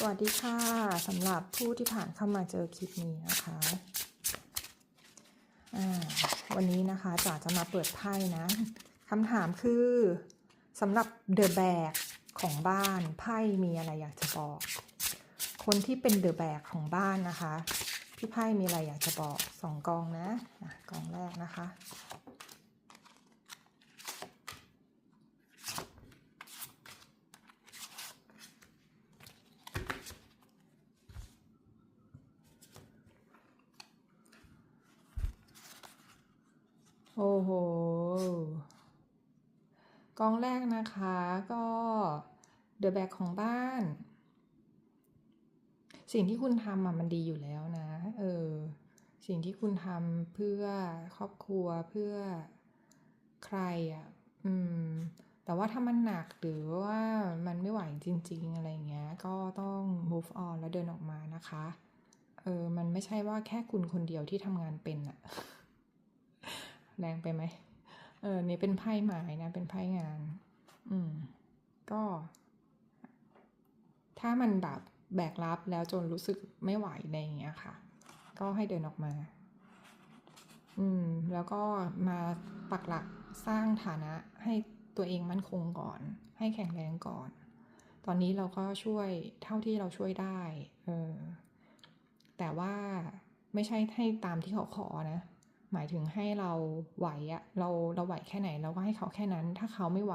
สวัสดีค่ะสำหรับผู้ที่ผ่านเข้ามาเจอคลิปนี้นะคะวันนี้นะคะจ๋าจะมาเปิดไพ่นะคำถามคือสำหรับเดอะแบกของบ้านไพ่มีอะไรอยากจะบอก คนที่เป็นเดอะแบกของบ้านนะคะ พี่ไพ่มีอะไรอยากจะบอกสองกองนะอะกองแรกนะคะ โอ้โห กองแรกนะคะก็เดอะแบกของบ้าน สิ่งที่คุณทำอะมันดีอยู่แล้วนะ เออ สิ่งที่คุณทำเพื่อครอบครัวเพื่อใครอะ อืม แต่ว่าถ้ามันหนักหรือว่ามันไม่ไหวจริง ๆ อะไรเงี้ย ก็ต้อง move on แล้วเดินออกมานะคะ เออ มันไม่ใช่ว่าแค่คุณคนเดียวที่ทำงานเป็นอะ แรงไปไหมเออนี่เป็นไพ่หมายนะ เป็นไพ่งาน อืม ก็ ถ้ามันแบบแบกรับแล้วจนรู้สึกไม่ไหวในอย่างเงี้ยค่ะ ก็ให้เดินออกมา อืม แล้วก็มาปักหลักสร้างฐานะให้ตัวเองมั่นคงก่อน ให้แข็งแรงก่อน ตอนนี้เราก็ช่วยเท่าที่เราช่วยได้ เออ แต่ว่าไม่ใช่ให้ตามที่เขาขอนะ หมายถึงให้เราไหวอะเราเราไหวแค่ไหนเราก็ให้เขาแค่นั้น ถ้าเขาไม่ไหว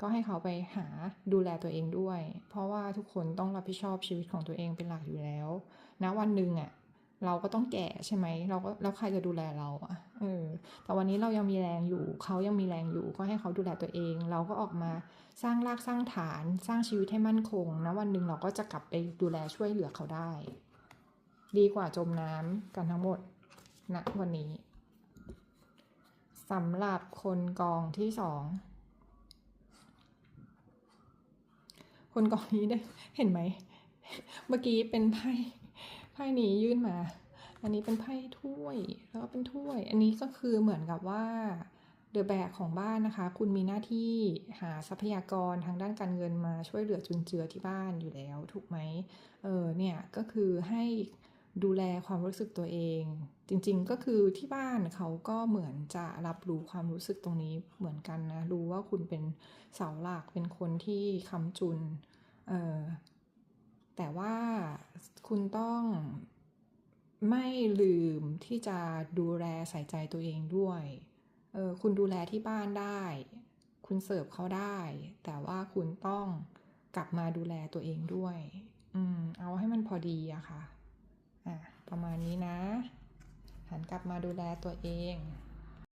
ก็ให้เขาไปหาดูแลตัวเองด้วย เพราะว่าทุกคนต้องรับผิดชอบชีวิตของตัวเองเป็นหลักอยู่แล้วณวันหนึ่งอะเราก็ต้องแก่ใช่ไหมเราก็แล้วใครจะดูแลเราอะเออ แต่วันนี้เรายังมีแรงอยู่ เขายังมีแรงอยู่ ก็ให้เขาดูแลตัวเอง เราก็ออกมาสร้างรากสร้างฐาน สร้างชีวิตให้มั่นคงนะวันหนึ่งเราก็จะกลับไปดูแลช่วยเหลือเขาได้ ดีกว่าจมน้ำกันทั้งหมดณวันนี้ สำหรับคนกองที่สองคนกองนี้ได้เห็นไหม เมื่อกี้เป็นไพ่ไพ่นี้ยื่นมา อันนี้เป็นไพ่ถ้วย แล้วก็เป็นถ้วย อันนี้ก็คือเหมือนกับว่าเดอะแบกของบ้านนะคะ คุณมีหน้าที่หาทรัพยากรทางด้านการเงินมาช่วยเหลือจุนเจือที่บ้านอยู่แล้ว ถูกไหมเออเนี่ยก็คือให้ ดูแลความรู้สึกตัวเอง จริงๆก็คือที่บ้านเขาก็เหมือนจะรับรู้ความรู้สึกตรงนี้เหมือนกันนะ รู้ว่าคุณเป็นเสาหลักเป็นคนที่ค้ำจุนเออแต่ว่าคุณต้องไม่ลืมที่จะดูแลใส่ใจตัวเองด้วยเออคุณดูแลที่บ้านได้ คุณเสิร์ฟเขาได้ แต่ว่าคุณต้องกลับมาดูแลตัวเองด้วย อืม เอาให้มันพอดีอะคะ่ะ ประมาณนี้นะ หันกลับมาดูแลตัวเอง